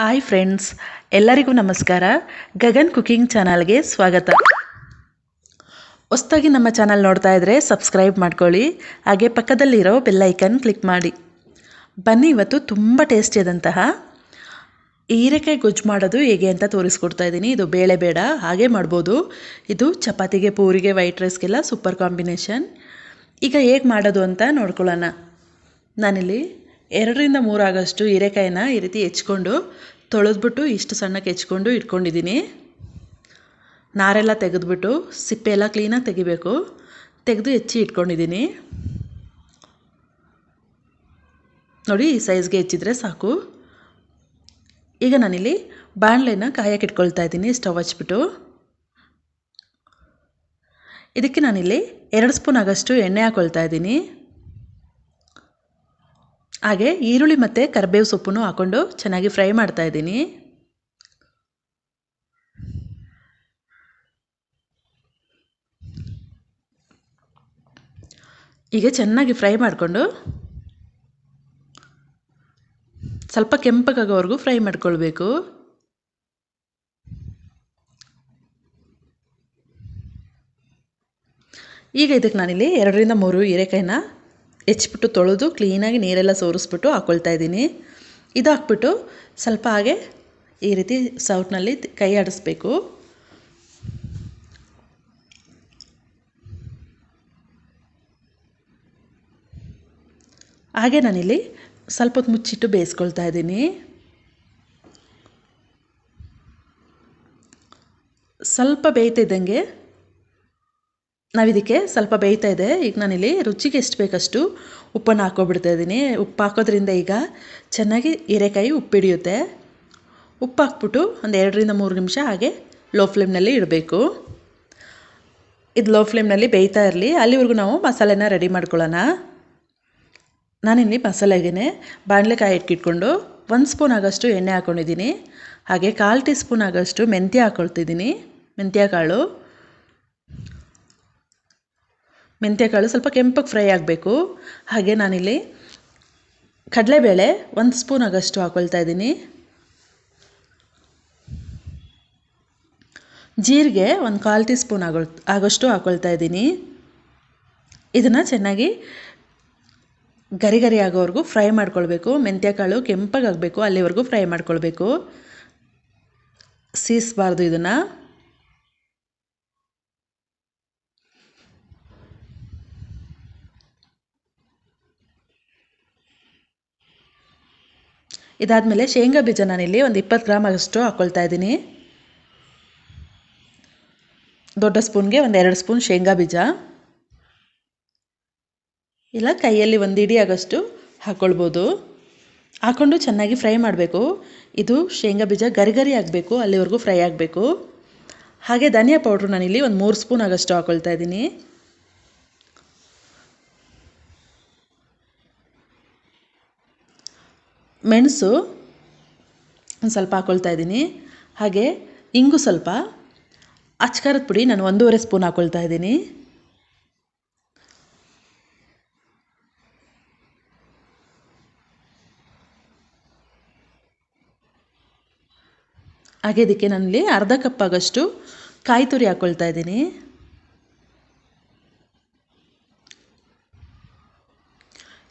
Hi friends ಎಲ್ಲರಿಗೂ ನಮಸ್ಕಾರ. Gagan cooking ಚಾನಲ್ಗೆ ಸ್ವಾಗತ. ಹೊಸ್ದಾಗಿ ನಮ್ಮ ಚಾನಲ್ ನೋಡ್ತಾ ಇದ್ರೆ ಸಬ್ಸ್ಕ್ರೈಬ್ ಮಾಡ್ಕೊಳ್ಳಿ. ಹಾಗೆ ಪಕ್ಕದಲ್ಲಿರೋ ಬೆಲ್ಲೈಕನ್ ಕ್ಲಿಕ್ ಮಾಡಿ. ಬನ್ನಿ, ಇವತ್ತು ತುಂಬ ಟೇಸ್ಟಿಯಾದಂತಹ ಹೀರೆಕಾಯಿ ಗೊಜ್ಜು ಮಾಡೋದು ಹೇಗೆ ಅಂತ ತೋರಿಸ್ಕೊಡ್ತಾ ಇದ್ದೀನಿ. ಇದು ಬೇಳೆ ಬೇಡ, ಹಾಗೆ ಮಾಡ್ಬೋದು. ಇದು ಚಪಾತಿಗೆ, ಪೂರಿಗೆ ವೈಟ್ ರೈಸ್ಗೆಲ್ಲ ಸೂಪರ್ ಕಾಂಬಿನೇಷನ್ ಈಗ ಹೇಗೆ ಮಾಡೋದು ಅಂತ ನೋಡ್ಕೊಳ್ಳೋಣ. ನಾನಿಲ್ಲಿ ಎರಡರಿಂದ ಮೂರು ಆಗಷ್ಟು ಹೀರೆಕಾಯಿನ ಈ ರೀತಿ ಹೆಚ್ಕೊಂಡು ತೊಳೆದ್ಬಿಟ್ಟು ಇಷ್ಟು ಸಣ್ಣಕ್ಕೆ ಹೆಚ್ಕೊಂಡು ಇಟ್ಕೊಂಡಿದ್ದೀನಿ. ನಾರೆಲ್ಲ ತೆಗೆದ್ಬಿಟ್ಟು ಸಿಪ್ಪೆ ಎಲ್ಲ ಕ್ಲೀನಾಗಿ ತೆಗಿಬೇಕು. ತೆಗೆದು ಹೆಚ್ಚಿ ಇಟ್ಕೊಂಡಿದ್ದೀನಿ. ನೋಡಿ, ಈ ಸೈಜ್ಗೆ ಹೆಚ್ಚಿದ್ರೆ ಸಾಕು. ಈಗ ನಾನಿಲ್ಲಿ ಬಾಣಲೆನ ಕಾಯಕ್ಕೆ ಇಟ್ಕೊಳ್ತಾ ಇದ್ದೀನಿ ಸ್ಟವ್ ಹಚ್ಬಿಟ್ಟು. ಇದಕ್ಕೆ ನಾನಿಲ್ಲಿ ಎರಡು ಸ್ಪೂನ್ ಆಗಷ್ಟು ಎಣ್ಣೆ ಹಾಕ್ಕೊಳ್ತಾ ಇದ್ದೀನಿ. ಹಾಗೆ ಈರುಳ್ಳಿ ಮತ್ತು ಕರಿಬೇವು ಸೊಪ್ಪನ್ನು ಹಾಕ್ಕೊಂಡು ಚೆನ್ನಾಗಿ ಫ್ರೈ ಮಾಡ್ತಾ ಇದ್ದೀನಿ. ಈಗ ಚೆನ್ನಾಗಿ ಫ್ರೈ ಮಾಡಿಕೊಂಡು ಸ್ವಲ್ಪ ಕೆಂಪಗಾಗೋವರೆಗೂ ಫ್ರೈ ಮಾಡ್ಕೊಳ್ಬೇಕು. ಈಗ ಇದಕ್ಕೆ ನಾನಿಲ್ಲಿ ಎರಡರಿಂದ ಮೂರು ಹೀರೆಕಾಯಿನ ಹೆಚ್ಚಿಬಿಟ್ಟು ತೊಳೆದು ಕ್ಲೀನಾಗಿ ನೀರೆಲ್ಲ ಸೋರಿಸ್ಬಿಟ್ಟು ಹಾಕ್ಕೊಳ್ತಾ ಇದ್ದೀನಿ. ಇದು ಹಾಕ್ಬಿಟ್ಟು ಸ್ವಲ್ಪ ಹಾಗೆ ಈ ರೀತಿ ಸೌಟ್ನಲ್ಲಿ ಕೈ ಆಡಿಸ್ಬೇಕು. ಹಾಗೆ ನಾನಿಲ್ಲಿ ಸ್ವಲ್ಪ ಹೊತ್ತು ಮುಚ್ಚಿಟ್ಟು ಬೇಯಿಸ್ಕೊಳ್ತಾ ಇದ್ದೀನಿ. ಸ್ವಲ್ಪ ಬೇಯ್ತಿದ್ದಂಗೆ ನಾವಿದಕ್ಕೆ ಸ್ವಲ್ಪ ಬೇಯ್ತಾ ಇದೆ. ಈಗ ನಾನಿಲ್ಲಿ ರುಚಿಗೆ ಎಷ್ಟು ಬೇಕಷ್ಟು ಉಪ್ಪನ್ನು ಹಾಕ್ಕೊಬಿಡ್ತಾ ಇದ್ದೀನಿ. ಉಪ್ಪು ಹಾಕೋದ್ರಿಂದ ಈಗ ಚೆನ್ನಾಗಿ ಹೀರೆಕಾಯಿ ಉಪ್ಪು ಹಿಡಿಯುತ್ತೆ. ಉಪ್ಪು ಹಾಕ್ಬಿಟ್ಟು ಒಂದು ಎರಡರಿಂದ ಮೂರು ನಿಮಿಷ ಹಾಗೆ ಲೋ ಫ್ಲೇಮ್ನಲ್ಲಿ ಇಡಬೇಕು. ಇದು ಲೋ ಫ್ಲೇಮ್ನಲ್ಲಿ ಬೇಯ್ತಾ ಇರಲಿ. ಅಲ್ಲಿವರೆಗೂ ನಾವು ಮಸಾಲೆನ ರೆಡಿ ಮಾಡ್ಕೊಳ್ಳೋಣ. ನಾನಿಲ್ಲಿ ಮಸಾಲೆಗೆ ಬಾಣಲೆಕಾಯಿ ಇಟ್ಕಿಟ್ಕೊಂಡು ಒಂದು ಸ್ಪೂನ್ ಆಗೋಷ್ಟು ಎಣ್ಣೆ ಹಾಕ್ಕೊಂಡಿದ್ದೀನಿ ಹಾಗೆ ಕಾಲು ಟೀ ಸ್ಪೂನ್ ಆಗೋಷ್ಟು ಮೆಂತ್ಯ ಹಾಕ್ಕೊಳ್ತಿದ್ದೀನಿ ಮೆಂತ್ಯ ಕಾಳು ಮೆಂತ್ಯಕಾಳು ಸ್ವಲ್ಪ ಕೆಂಪಗೆ ಫ್ರೈ ಆಗಬೇಕು. ಹಾಗೆ ನಾನಿಲ್ಲಿ ಕಡಲೆಬೇಳೆ ಒಂದು ಸ್ಪೂನ್ ಆಗಷ್ಟು ಹಾಕ್ಕೊಳ್ತಾ ಇದ್ದೀನಿ. ಜೀರಿಗೆ ಒಂದು ಕಾಲು ಟೀ ಸ್ಪೂನ್ ಆಗೋ ಆಗೋಷ್ಟು ಹಾಕ್ಕೊಳ್ತಾ ಇದ್ದೀನಿ. ಇದನ್ನು ಚೆನ್ನಾಗಿ ಗರಿ ಗರಿ ಆಗೋವರೆಗೂ ಫ್ರೈ ಮಾಡ್ಕೊಳ್ಬೇಕು. ಮೆಂತ್ಯಕಾಳು ಕೆಂಪಗಾಗಬೇಕು ಅಲ್ಲಿವರೆಗೂ ಫ್ರೈ ಮಾಡ್ಕೊಳ್ಬೇಕು. ಸೀಸಬಾರ್ದು ಇದನ್ನು. ಇದಾದಮೇಲೆ ಶೇಂಗಾ ಬೀಜ ನಾನಿಲ್ಲಿ ಒಂದು ಇಪ್ಪತ್ತು ಗ್ರಾಮ್ ಅಷ್ಟು ಹಾಕ್ಕೊಳ್ತಾ ಇದ್ದೀನಿ. ದೊಡ್ಡ ಸ್ಪೂನ್ಗೆ ಒಂದು ಎರಡು ಸ್ಪೂನ್ ಶೇಂಗಾ ಬೀಜ. ಇಲ್ಲ, ಕೈಯಲ್ಲಿ ಒಂದು ಇಡಿ ಆಗೋಷ್ಟು ಹಾಕ್ಕೊಳ್ಬೋದು ಹಾಕ್ಕೊಂಡು ಚೆನ್ನಾಗಿ ಫ್ರೈ ಮಾಡಬೇಕು. ಇದು ಶೇಂಗಾ ಬೀಜ ಗರಿ ಗರಿ ಆಗಬೇಕು, ಅಲ್ಲಿವರೆಗೂ ಫ್ರೈ ಆಗಬೇಕು. ಹಾಗೆ ಧನಿಯಾ ಪೌಡ್ರು ನಾನಿಲ್ಲಿ ಒಂದು ಮೂರು ಸ್ಪೂನ್ ಆಗೋಷ್ಟು ಹಾಕ್ಕೊಳ್ತಾ ಇದ್ದೀನಿ. ಮೆಣಸು ಒಂದು ಸ್ವಲ್ಪ ಹಾಕ್ಕೊಳ್ತಾ ಇದ್ದೀನಿ. ಹಾಗೆ ಇಂಗು ಸ್ವಲ್ಪ. ಅಚ್ಕಾರದ ಪುಡಿ ನಾನು ಒಂದೂವರೆ ಸ್ಪೂನ್ ಹಾಕ್ಕೊಳ್ತಾ ಇದ್ದೀನಿ. ಹಾಗೆ ಇದಕ್ಕೆ ನನ್ನಲ್ಲಿ ಅರ್ಧ ಕಪ್ ಆಗೋಷ್ಟು ಕಾಯಿ ತುರಿ ಹಾಕ್ಕೊಳ್ತಾ ಇದ್ದೀನಿ.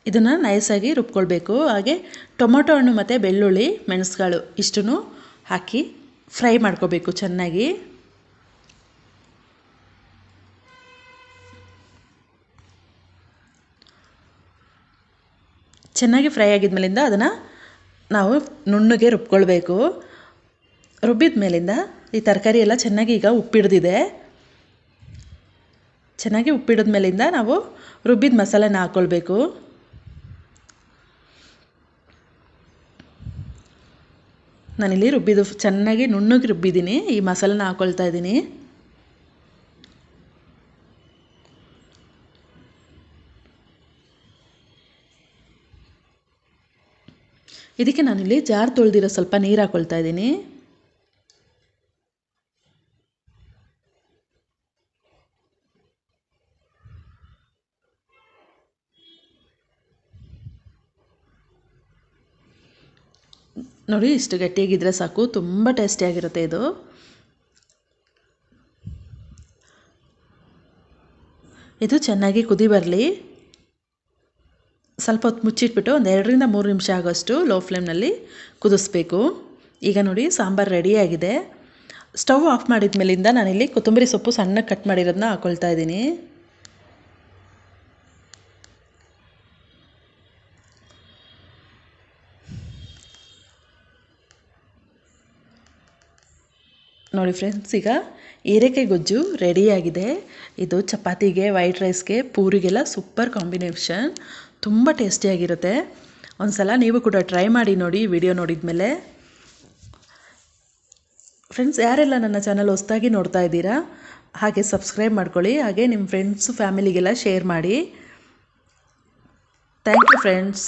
ಇದನ್ನು ನೈಸಾಗಿ ರುಬ್ಕೊಳ್ಬೇಕು. ಹಾಗೆ ಟೊಮೊಟೊ ಹಣ್ಣು ಮತ್ತು ಬೆಳ್ಳುಳ್ಳಿ ಮೆಣಸುಗಳು ಇಷ್ಟನ್ನು ಹಾಕಿ ಫ್ರೈ ಮಾಡ್ಕೋಬೇಕು ಚೆನ್ನಾಗಿ. ಚೆನ್ನಾಗಿ ಫ್ರೈ ಆಗಿದ್ಮೇಲಿಂದ ಅದನ್ನು ನಾವು ನುಣ್ಣಗೆ ರುಬ್ಕೊಳ್ಬೇಕು. ರುಬ್ಬಿದ ಮೇಲಿಂದ ಈ ತರಕಾರಿ ಎಲ್ಲ ಚೆನ್ನಾಗಿ ಈಗ ಉಪ್ಪಿಡ್ದಿದೆ. ಚೆನ್ನಾಗಿ ಉಪ್ಪಿಡಿದ ಮೇಲಿಂದ ನಾವು ರುಬ್ಬಿದ ಮಸಾಲೆನ ಹಾಕ್ಕೊಳ್ಬೇಕು ನಾನಿಲ್ಲಿ ರುಬ್ಬಿದ್ದು ಚೆನ್ನಾಗಿ ನುಣ್ಣಗೆ ರುಬ್ಬಿದ್ದೀನಿ. ಈ ಮಸಾಲನ ಹಾಕ್ಕೊಳ್ತಾ ಇದ್ದೀನಿ. ಇದಕ್ಕೆ ನಾನಿಲ್ಲಿ ಜಾರ್ ತೊಳೆದಿರೋ ಸ್ವಲ್ಪ ನೀರು ಹಾಕ್ಕೊಳ್ತಾ ಇದ್ದೀನಿ. ನೋಡಿ, ಇಷ್ಟು ಗಟ್ಟಿಯಾಗಿದ್ದರೆ ಸಾಕು. ತುಂಬ ಟೇಸ್ಟಿಯಾಗಿರುತ್ತೆ ಇದು. ಇದು ಚೆನ್ನಾಗಿ ಕುದಿ ಬರಲಿ. ಸ್ವಲ್ಪ ಹೊತ್ತು ಮುಚ್ಚಿಟ್ಬಿಟ್ಟು ಒಂದು ಎರಡರಿಂದ ಮೂರು ನಿಮಿಷ ಆಗೋಷ್ಟು ಲೋ ಫ್ಲೇಮ್ನಲ್ಲಿ ಕುದಿಸ್ಬೇಕು. ಈಗ ನೋಡಿ, ಸಾಂಬಾರು ರೆಡಿಯಾಗಿದೆ ಸ್ಟವ್ ಆಫ್ ಮಾಡಿದ ಮೇಲಿಂದ ನಾನಿಲ್ಲಿ ಕೊತ್ತಂಬರಿ ಸೊಪ್ಪು ಸಣ್ಣಗೆ ಕಟ್ ಮಾಡಿರೋದನ್ನ ಹಾಕ್ಕೊಳ್ತಾ ಇದ್ದೀನಿ. ನೋಡಿ ಫ್ರೆಂಡ್ಸ್ ಈಗ ಹೀರೆಕಾಯಿ ಗೊಜ್ಜು ರೆಡಿಯಾಗಿದೆ ಇದು ಚಪಾತಿಗೆ ವೈಟ್ ರೈಸ್ಗೆ ಪೂರಿಗೆಲ್ಲ ಸೂಪರ್ ಕಾಂಬಿನೇಷನ್ ತುಂಬ ಟೇಸ್ಟಿಯಾಗಿರುತ್ತೆ ಒಂದು ಸಲ ನೀವು ಕೂಡ ಟ್ರೈ ಮಾಡಿ ನೋಡಿ ವಿಡಿಯೋ ನೋಡಿದ ಮೇಲೆ ಫ್ರೆಂಡ್ಸ್ ಯಾರೆಲ್ಲ ನನ್ನ ಚಾನಲ್ ಹೊಸ್ದಾಗಿ ನೋಡ್ತಾ ಇದ್ದೀರಾ, ಹಾಗೆ ಸಬ್ಸ್ಕ್ರೈಬ್ ಮಾಡ್ಕೊಳ್ಳಿ, ಹಾಗೆ ನಿಮ್ಮ ಫ್ರೆಂಡ್ಸು ಫ್ಯಾಮಿಲಿಗೆಲ್ಲ ಶೇರ್ ಮಾಡಿ. Thank you friends